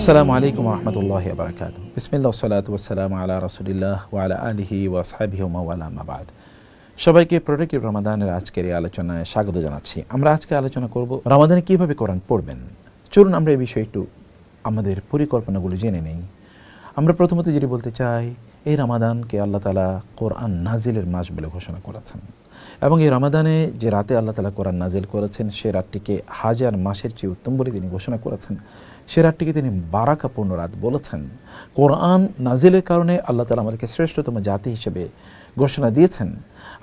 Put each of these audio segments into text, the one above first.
আসসালামু আলাইকুম রহমতুল্লাহ বারকাত বিসমিল্লা সালাত ওসালাম আলা রসুলিল্লাহ ওয়ালা আলিহি ওয়াসহাবিহি ওয়ালা মাবাদ সবাইকে প্রোটেক্টিভ রমাদানের আজকের এই আলোচনায় স্বাগত জানাচ্ছি। আমরা আজকে আলোচনা করব রমাদানে কীভাবে কোরআন পড়বেন? চলুন আমরা এই বিষয়ে একটু আমাদের পরিকল্পনাগুলো জেনে নেই। আমরা প্রথমত যেটি বলতে চাই এই রামাদানকে আল্লাহ তালা কোরআন নাজিলের মাস বলে ঘোষণা করেছেন। এবং এই রামাদানে যে রাতে আল্লাহ তালা কোরআন নাজিল করেছেন, সে রাতটিকে হাজার মাসের চেয়ে উত্তম বলে তিনি ঘোষণা করেছেন। সে রাতটিকে তিনি বারাকাপূর্ণ রাত বলেছেন। কোরআন নাজিলের কারণে আল্লাহ তালা আমাদেরকে শ্রেষ্ঠতম জাতি হিসেবে ঘোষণা দিয়েছেন।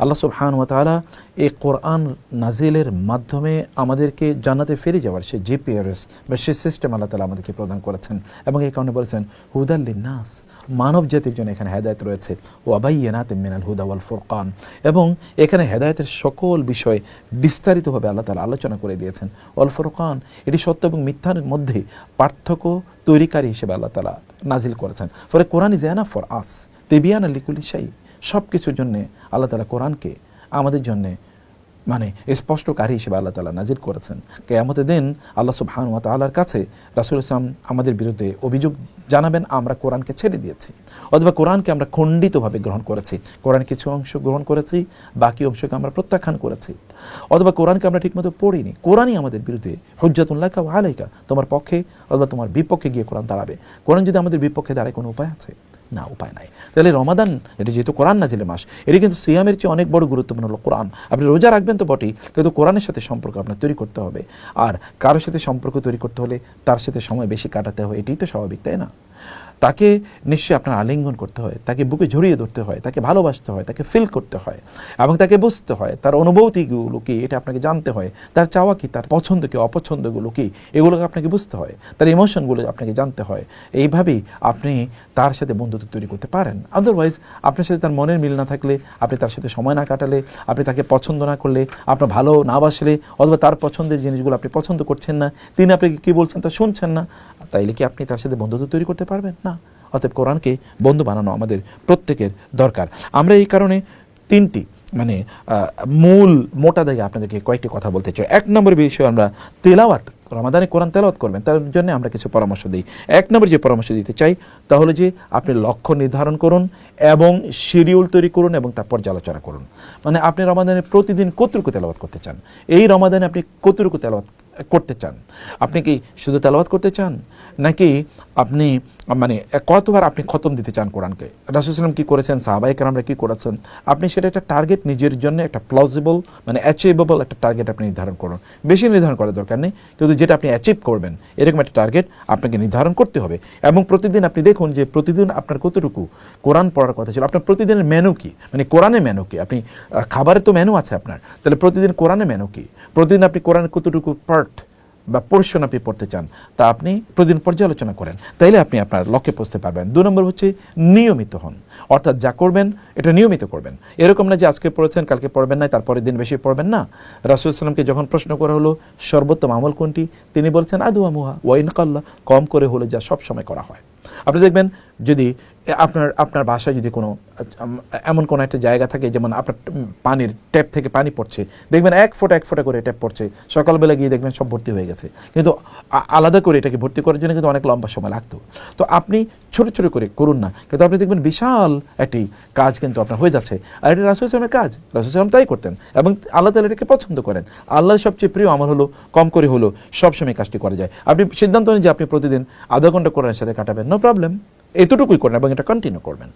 আল্লাহ সুবহান ওয়া তাআলা এই কোরআন নাজিলের মাধ্যমে আমাদেরকে জান্নাতে ফিরে যাওয়ার সে জিপিআরএস বা সে সিস্টেম আল্লাহ তালা আমাদেরকে প্রদান করেছেন এবং এই কারণে বলেছেন নাস মানব জাতির জন্য এখানে হেদায়ত রয়েছে। ও আবাইয়ানাত মিনাল হুদা ওয়াল ফুরকান এবং এখানে হেদায়তের সকল বিষয় বিস্তারিতভাবে আল্লাহ তালা আলোচনা করে দিয়েছেন। ওয়াল ফুরকান এটি সত্য এবং মিথ্যার মধ্যে পার্থক্য তৈরিকারী হিসেবে আল্লাহ তালা নাজিল করেছেন। ফলে Quran is enough for us Tebiyan আলিকুল শাহী সব কিছুর জন্যে আল্লাহ তালা কোরআনকে আমাদের জন্যে মানে স্পষ্টকারী হিসেবে আল্লাহ তালা নাজির করেছেন। কেয়ামতের দিন আল্লাহ সুবহান ওয়া তাআলার কাছে রাসুল ইসলাম আমাদের বিরুদ্ধে অভিযোগ জানাবেন, আমরা কোরআনকে ছেড়ে দিয়েছি। অথবা কোরআনকে আমরা খণ্ডিতভাবে গ্রহণ করেছি। কোরআন কিছু অংশ গ্রহণ করেছি, বাকি অংশকে আমরা প্রত্যাখ্যান করেছি। অথবা কোরআনকে আমরা ঠিকমতো পড়িনি। কোরআনই আমাদের বিরুদ্ধে হজ্জাতুল্লাহ কা আলাইকা, তোমার পক্ষে অথবা তোমার বিপক্ষে গিয়ে কোরআন দাঁড়াবে। কোরআন যদি আমাদের বিপক্ষে দাঁড়ায় কোনো উপায় আছে? না, উপায় নাই। তাহলে রমাদান, এটা যেহেতু কোরআন নাজিলে মাস, এটি কিন্তু সিয়ামের চেয়ে অনেক বড় গুরুত্বপূর্ণ হলো কোরআন। আপনি রোজা রাখবেন তো বটেই, কিন্তু কোরআনের সাথে সম্পর্ক আপনার তৈরি করতে হবে। আর কারোর সাথে সম্পর্ক তৈরি করতে হলে তার সাথে সময় বেশি কাটাতে হবে, এটাই তো স্বাভাবিক, তাই না? তাকে নিশ্চয়ই আপনার আলিঙ্গন করতে হয়, তাকে বুকে ঝরিয়ে ধরতে হয়, তাকে ভালোবাসতে হয়, তাকে ফিল করতে হয় এবং তাকে বুঝতে হয়, তার অনুভূতিগুলো কি, এটা আপনাকে জানতে হয়, তার চাওয়া কি, তার পছন্দ কি, অপছন্দগুলো কি, এগুলোকে আপনাকে বুঝতে হয়, তার ইমোশনগুলো আপনাকে জানতে হয়। এইভাবেই আপনি তার সাথে বন্ধুত্ব তৈরি করতে পারেন। আদারওয়াইজ আপনার সাথে তার মনের মিল না থাকলে, আপনি তার সাথে সময় না কাটালে, আপনি তাকে পছন্দ না করলে, আপনার ভালো না বাসলে, অথবা তার পছন্দের জিনিসগুলো আপনি পছন্দ করছেন না, তিনি আপনাকে কী বলছেন তা শুনছেন না, তাইলে কি আপনি তার সাথে বন্ধুত্ব তৈরি করতে পারবেন? না। অতএব কোরআনকে বন্ধু বানানো আমাদের প্রত্যেকের দরকার। আমরা এই কারণে তিনটি মানে মূল মোটা দাগে আপনাদেরকে কয়েকটি কথা বলতে চাই। এক নম্বর বিষয় আমরা তেলাওয়াত, রমাদানে কোরআন তেলাওয়াত করবেন, তার জন্য আমরা কিছু পরামর্শ দিই। এক নম্বর যে পরামর্শ দিতে চাই তাহলে যে আপনি লক্ষ্য নির্ধারণ করুন এবং শিডিউল তৈরি করুন এবং তার পর্যালোচনা করুন। মানে আপনি রমাদানে প্রতিদিন কতটুকু তেলাওয়াত করতে চান? এই রমাদানে আপনি কতটুকু তেলাওয়াত করতে চান? আপনি কি শুধু তেলাওয়াত করতে চান? নাকি আপনি মানে কতবার আপনি খতম দিতে চান কোরআনকে? রাসুলাম কি করেছেন? সাহাবাই কারামরা কি করেছেন? আপনি সেটা একটা টার্গেট নিজের জন্য, একটা প্লজিবল মানে অ্যাচিভেবল একটা টার্গেট আপনি নির্ধারণ করুন। বেশি নির্ধারণ করার দরকার নেই। কিন্তু যেটা আপনি অ্যাচিভ করবেন, এরকম একটা টার্গেট আপনাকে নির্ধারণ করতে হবে। এবং প্রতিদিন আপনি দেখুন যে প্রতিদিন আপনার কতটুকু কোরআন পড়ার কথা ছিল। আপনার প্রতিদিনের মেনু কি? মানে কোরআনের মেনু কি? আপনি খাবারের তো মেনু আছে আপনার। তাহলে প্রতিদিন কোরআনের মেনু কি? প্রতিদিন আপনি কোরআনের কতটুকু পার্ট বা পোর্শন আপনি পড়তে চান, তা আপনি প্রতিদিন পর্যালোচনা করেন। তাইলে আপনি আপনার লক্ষ্যে পৌঁছতে পারবেন। দু নম্বর হচ্ছে নিয়মিত হন। অর্থাৎ যা করবেন, এটা নিয়মিত করবেন। এরকম না যে আজকে পড়েছেন, কালকে পড়বেন না, তারপরের দিন বেশি পড়বেন না। রাসুল সাল্লামকে যখন প্রশ্ন করা হলো, সর্বোত্তম আমল কোনটি? তিনি বলছেন আদু আমুহা ওয়াইন কাল্লা কম করে হলে যা সব সময় করা হয়। আপনি দেখবেন, যদি আপনার আপনার বাসায় যদি কোনো এমন কোনো একটা জায়গা থাকে, যেমন আপনার পানির ট্যাপ থেকে পানি পড়ছে, দেখবেন এক ফোঁটা এক ফোঁটা করে ট্যাপ পড়ছে, সকালবেলা গিয়ে দেখবেন সব ভর্তি হয়ে গেছে। কিন্তু আলাদা করে এটাকে ভর্তি করার জন্য কিন্তু অনেক লম্বা সময় লাগতো। তো আপনি ছোট ছোট করে করুন না, কিন্তু আপনি দেখবেন বিশাল একটি কাজ কিন্তু আপনার হয়ে যাচ্ছে। আর এটা রাসুল ইসলামের কাজ, রাসুল ইসলাম তাই করতেন। এবং আল্লাহ তালা এটাকে পছন্দ করেন। আল্লাহর সবচেয়ে প্রিয় আমার হলো, কম করে হলো সবসময় কাজটি করা যায়। আপনি সিদ্ধান্ত নেন যে আপনি প্রতিদিন আধা ঘণ্টা কোরআনের সাথে কাটাবেন নো প্রবলেম এতটুকুই করবেন এবং এটা কন্টিনিউ করবেন।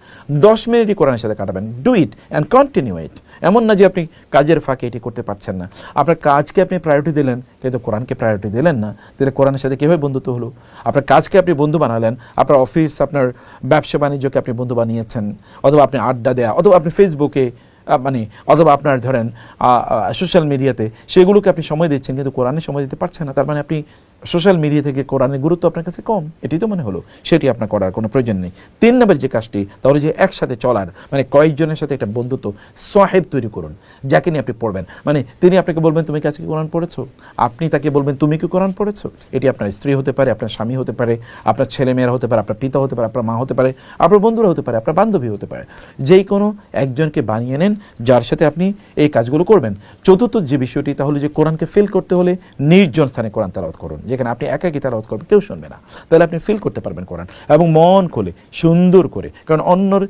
দশ মিনিটই কোরআনের সাথে কাটাবেন। Do it and continue it এমন না যে আপনি কাজের ফাঁকে এটি করতে পারছেন না। আপনার কাজকে আপনি প্রায়োরিটি দিলেন, কিন্তু কোরআনকে প্রায়োরিটি দিলেন না। তাহলে কোরআনের সাথে কীভাবে বন্ধুত্ব হলো? আপনার কাজকে আপনি বন্ধু বানালেন, আপনার অফিস আপনার ব্যবসা বাণিজ্যকে আপনি বন্ধু বানিয়েছেন, অথবা আপনি আড্ডা দেয়া, অথবা আপনি ফেসবুকে মানে অথবা আপনার ধরেন সোশ্যাল মিডিয়াতে সেগুলোকে আপনি সময় দিচ্ছেন, কিন্তু কোরআনে সময় দিতে পারছেন না। তার মানে আপনি সোশ্যাল মিডিয়া থেকে কোরআনের গুরুত্ব আপনার কাছে কম? এটি তো মনে হলো। সেটি আপনার করার কোনো প্রয়োজন নেই। তিন নম্বর যে কাজটি তাহলে যে একসাথে চলার মানে কয়েকজনের সাথে একটা বন্ধুত্ব সাহেব তৈরি করুন, যাকে নিয়ে আপনি পড়বেন। মানে তিনি আপনাকে বলবেন, তুমি কাছে কি কোরআন পড়েছো? আপনি তাকে বলবেন, তুমি কি কোরআন পড়েছো? এটি আপনার স্ত্রী হতে পারে, আপনার স্বামী হতে পারে, আপনার ছেলে মেয়েরা হতে পারে, আপনার পিতা হতে পারে, আপনার মা হতে পারে, আপনার বন্ধুরা হতে পারে, আপনার বান্ধবী হতে পারে। যেই কোনো একজনকে বানিয়ে নেন, যার সাথে আপনি এই কাজগুলো করবেন। চতুর্থ যে বিষয়টি তাহলে যে কোরআনকে ফিল করতে হলে নির্জন স্থানে কোরআন তালাওয়াত করুন। যেখানে আপনি একাকি তেলাওয়াত করবেন, কেউ শুনবে না। তাহলে আপনি ফিল করতে পারবেন কোরআন এবং মন খুলে, সুন্দর করে। কারণ অন্যর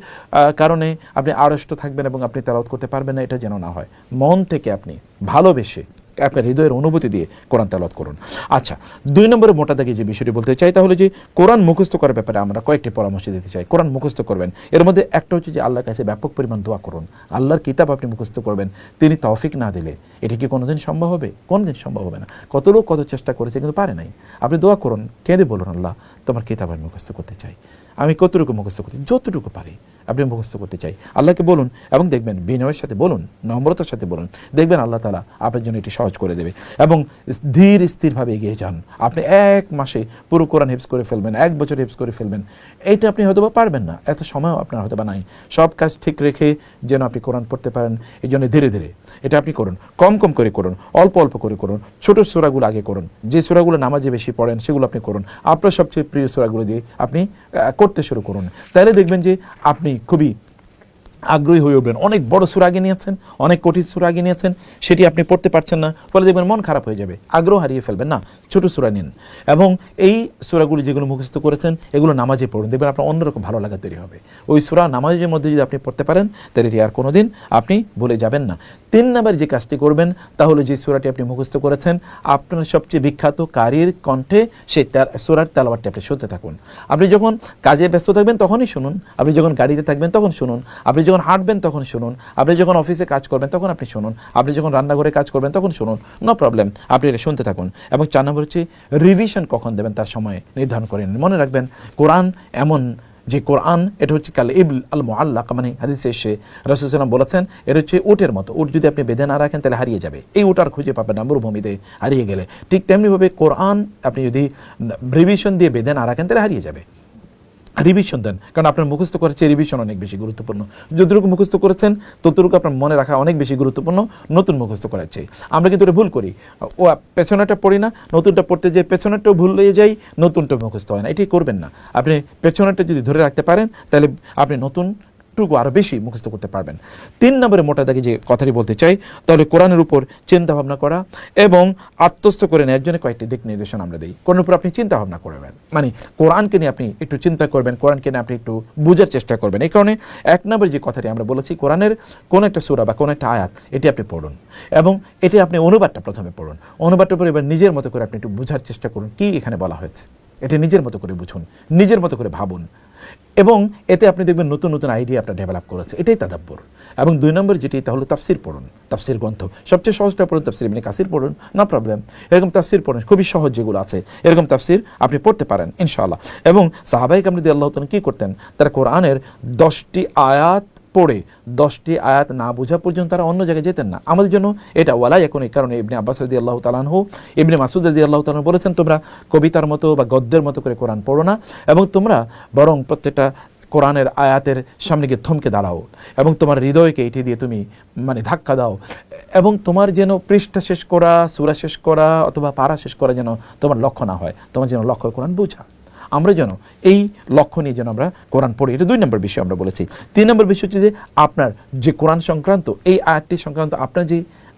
কারণে আপনি আড়ষ্ট থাকবেন এবং আপনি তেলাওত করতে পারবেন না, এটা যেন না হয়। মন থেকে আপনি ভালোবেসে আপনার হৃদয়ের অনুভূতি দিয়ে কোরআন তেলাওয়াত করুন। আচ্ছা দুই নম্বরে মোটা দাগে যে বিষয়টি বলতে চাই, তাহলে যে কোরআন মুখস্থ করার ব্যাপারে আমরা কয়েকটি পরামর্শ দিতে চাই। কোরআন মুখস্থ করবেন। এর মধ্যে একটা হচ্ছে যে আল্লাহর কাছে ব্যাপক পরিমাণ দোয়া করুন। আল্লাহর কিতাব আপনি মুখস্থ করবেন। তিনি তৌফিক না দিলে এটি কি কোনোদিন সম্ভব হবে? কোনোদিন সম্ভব হবে না। কত লোক কত চেষ্টা করেছে কিন্তু পারে নাই। আপনি দোয়া করুন, কেঁদে বলুন, আল্লাহ, তোমার কিতাব আমি মুখস্থ করতে চাই। আমি কতটুকু মুখস্থ করতে যতটুকু পারি। আপনি মুখস্থ করতে চাই। আল্লাহকে বলুন এবং দেখবেন বিনয়ের সাথে বলুন, নম্রতার সাথে বলুন, দেখবেন আল্লাহ তালা আপনার জন্য এটি সহজ করে দেবে এবং ধীর স্থিরভাবে এগিয়ে যান। আপনি এক মাসে পুরো কোরআন হিপস করে ফেলবেন, এক বছর হিপস করে ফেলবেন। এইটা আপনি হয়তো বা পারবেন না, এত সময়ও আপনার হয়তো বা নাই। সব কাজ ঠিক রেখে যেন আপনি কোরআন পড়তে পারেন এই জন্য ধীরে ধীরে এটা আপনি করুন, কম কম করে করুন, অল্প অল্প করে করুন, ছোট সুরাগুলো আগে করুন। যে সুরাগুলো নামাজে বেশি পড়েন সেগুলো আপনি করুন। আপনার সবচেয়ে প্রিয় সুরাগুলো দিয়ে আপনি করতে শুরু করুন। তাহলে দেখবেন যে আপনি খুবই আগ্রহী হয়ে উঠবেন। অনেক বড় সুর আগে নিয়েছেন, অনেক কঠিন সুর আগে নিয়েছেন, সেটি আপনি পড়তে পারছেন না, ফলে দেখবেন মন খারাপ হয়ে যাবে। আগ্রহ হারিয়ে ফেলবেন না, ছোট সুরা নিন। এবং এই সুরাগুলি যেগুলো মুখস্থ করেছেন, এগুলো নামাজে পড়ুন। দেখবেন আপনার অন্যরকম ভালো লাগা তৈরি হবে। ওই সুরা নামাজের মধ্যে যদি আপনি পড়তে পারেন, তাহলে এটি আর কোনোদিন আপনি ভুলে যাবেন না। তিন নাম্বার যে কাজটি করবেন তাহলে যে সুরাটি আপনি মুখস্থ করেছেন, আপনার সবচেয়ে বিখ্যাত কারির কণ্ঠে সেই সুরার তেলাবারটি আপনি শুনতে থাকুন। আপনি যখন কাজে ব্যস্ত থাকবেন, তখনই শুনুন। আপনি যখন গাড়িতে থাকবেন, তখন শুনুন। আপনি যখন হাঁটবেন তখন শুনুন। আপনি যখন অফিসে কাজ করবেন তখন আপনি শুনুন। আপনি যখন রান্নাঘরে কাজ করবেন তখন শুনুন। নো প্রবলেম আপনি এটা শুনতে থাকুন। এবং চার নম্বর হচ্ছে রিভিশন কখন দেবেন তার সময় নির্ধারণ করে নিন। মনে রাখবেন, কোরআন এমন যে কোরআন, এটা হচ্ছে কাল ইবল আল মোয়াল্লাক মানে হাদিসে এসে রসুলাম বলেছেন এটা হচ্ছে উটের মতো। উট যদি আপনি বেঁধে না রাখেন, তাহলে হারিয়ে যাবে। এই উট আর খুঁজে পাবেন না, মরুভূমিতে হারিয়ে গেলে। ঠিক তেমনিভাবে কোরআন, আপনি যদি রিভিশন দিয়ে বেঁধে না রাখেন, তাহলে হারিয়ে যাবে। রিভিশন দেন। কারণ আপনার মুখস্থ করেছে রিভিশন অনেক বেশি গুরুত্বপূর্ণ। যতটুকু মুখস্থ করেছেন, ততটুকু আপনার মনে রাখা অনেক বেশি গুরুত্বপূর্ণ, নতুন মুখস্থ করার চেয়ে। আমরা কিন্তু এটা ভুল করি। ও পেছনেটা পড়ি না, নতুনটা পড়তে যেয়ে পেছনেরটাও ভুল হয়ে যাই নতুনটা মুখস্থ হয় না। এটি করবেন না। আপনি পেছনেরটা যদি ধরে রাখতে পারেন, তাহলে আপনি নতুন টুকু আরও বেশি মুখস্থ করতে পারবেন। তিন নম্বরে মোটা দাগে যে কথাটি বলতে চাই, তাহলে কোরআনের উপর চিন্তা ভাবনা করা এবং আত্মস্থ করে নেওয়ার জন্য কয়েকটি দিক নির্দেশনা আমরা দিই। কোরআনের উপর আপনি চিন্তা ভাবনা করবেন। মানে কোরআনকে নিয়ে আপনি একটু চিন্তা করবেন, কোরআনকে নিয়ে আপনি একটু বোঝার চেষ্টা করবেন। এই কারণে এক নম্বর যে কথাটি আমরা বলেছি, কোরআনের কোন একটা সুরা বা কোন একটা আয়াত, এটি আপনি পড়ুন এবং এটি আপনি অনুবাদটা প্রথমে পড়ুন। অনুবাদটা পরে এবার নিজের মতো করে আপনি একটু বোঝার চেষ্টা করুন, কি এখানে বলা হয়েছে। এটা নিজের মতো করে বুঝুন, নিজের মতো করে ভাবুন। এবং এতে আপনি দেখবেন নতুন নতুন আইডিয়া আপনার ডেভেলপ করেছে। এটাই তাদাব্বর। এবং দুই নম্বর যেটি তা হলো তাফসির পড়ুন, তাফসির গ্রন্থ। সবচেয়ে সহজটা পড়ুন তাফসির মানে কাসির পড়ুন নো প্রবলেম এরকম তাফসির পড়ুন, খুবই সহজ যেগুলো আছে, এরকম তাফসির আপনি পড়তে পারেন, ইনশাআল্লাহ। এবং সাহাবাহিক আপনি দিয়ে আল্লাহ কী করতেন? তারা কোরআনের দশটি আয়াত পড়ে দশটি আয়াত না বোঝা পর্যন্ত তারা অন্য জায়গায় যেতেন না। আমাদের জন্য এটা ওয়ালাই এখন এই কারণে ইবনে আব্বাস রদি আল্লাহ তালানহু ইবনে মাসুদ রদি আল্লাহ তালান বলেছেন, তোমরা কবিতার মতো বা গদ্যের মতো করে কোরআন পড়ো না এবং তোমরা বরং প্রত্যেকটা কোরআনের আয়াতের সামনে গিয়ে থমকে দাঁড়াও এবং তোমার হৃদয়কে এটি দিয়ে তুমি মানে ধাক্কা দাও এবং তোমার যেন পৃষ্ঠা শেষ করা, সুরা শেষ করা অথবা পাড়া শেষ করা যেন তোমার লক্ষ্য না হয়। তোমার যেন লক্ষ্য কোরআন বোঝা। আমরা যেন এই লক্ষ্য নিয়ে যেন আমরা কোরআন পড়ি। এটা দুই নম্বর বিষয় আমরা বলেছি। তিন নম্বর বিষয় হচ্ছে যে আপনার যে কোরআন সংক্রান্ত, এই আয়াতটি সংক্রান্ত আপনার যে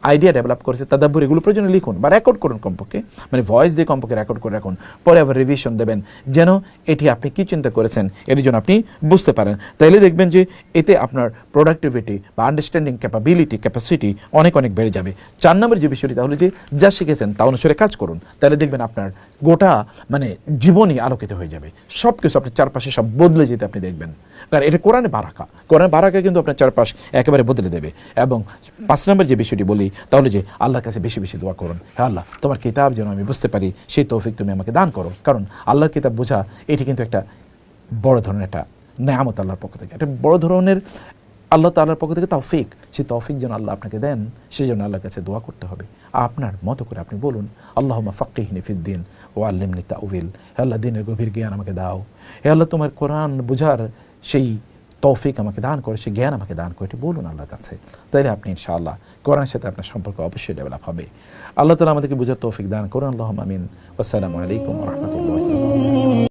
আইডিয়া ডেভেলপ করেছে তাদাব্বর এগুলো প্রয়োজনে লিখুন বা রেকর্ড করুন কমপক্ষে। মানে ভয়েস দিয়ে কমপক্ষে রেকর্ড করে রাখুন, পরে আবার রিভিশন দেবেন। যেন এটি আপনি কি চিন্তা করেছেন এর জন্য আপনি বুঝতে পারেন। তাইলে দেখবেন যে এতে আপনার প্রোডাক্টিভিটি বা আন্ডারস্ট্যান্ডিং ক্যাপাবিলিটি ক্যাপাসিটি অনেক অনেক বেড়ে যাবে। চার নম্বর যে বিষয়টি তাহলে যে, যা শিখেছেন তা অনুসারে কাজ করুন। তাহলে দেখবেন আপনার গোটা মানে জীবনই আলোকিত হয়ে যাবে। সব কিছু আপনার চারপাশে সব বদলে যেতে আপনি দেখবেন। কারণ এটা কোরআনে বারাকা। কোরআনে বারাকা কিন্তু আপনার চারপাশ একেবারে বদলে দেবে। এবং পাঁচ নম্বর যে বিষয়টি বলি তাহলে যে আল্লাহর কাছে বেশি বেশি দোয়া করুন। হ্যাঁ আল্লাহ, তোমার কিতাব যেন আমি বুঝতে পারি, সেই তৌফিক তুমি আমাকে দান করো। কারণ আল্লাহর কিতাব বোঝা, এটি কিন্তু একটা বড় ধরনের একটা নেয়ামত আল্লাহর পক্ষ থেকে। একটা বড় ধরনের আল্লাহ তাল্লাহর পক্ষ থেকে তৌফিক। সেই তৌফিক যেন আল্লাহ আপনাকে দেন, সেই জন্য আল্লাহর কাছে দোয়া করতে হবে। আপনার মতো করে আপনি বলুন আল্লাহ ফাক্কিহিনী ফিদ্দিন ও আল্লিমনি তাউবিল হে আল্লাহ, দিনের গভীর জ্ঞান আমাকে দাও। হে আল্লাহ, তোমার কোরআন বোঝার সেই তৌফিক আমাকে দান করে সেই জ্ঞান আমাকে দান করে বলুন আল্লাহর কাছে। তাইলে আপনি ইনশাআল্লাহ কোরআনের সাথে আপনার সম্পর্ক অবশ্যই ডেভেলপ হবে। আল্লাহ তালা আমাদেরকে বুঝার তৌফিক দান করুন আল্লাহ আমিন। আসসালামু আলাইকুম রহমতুল্লাহ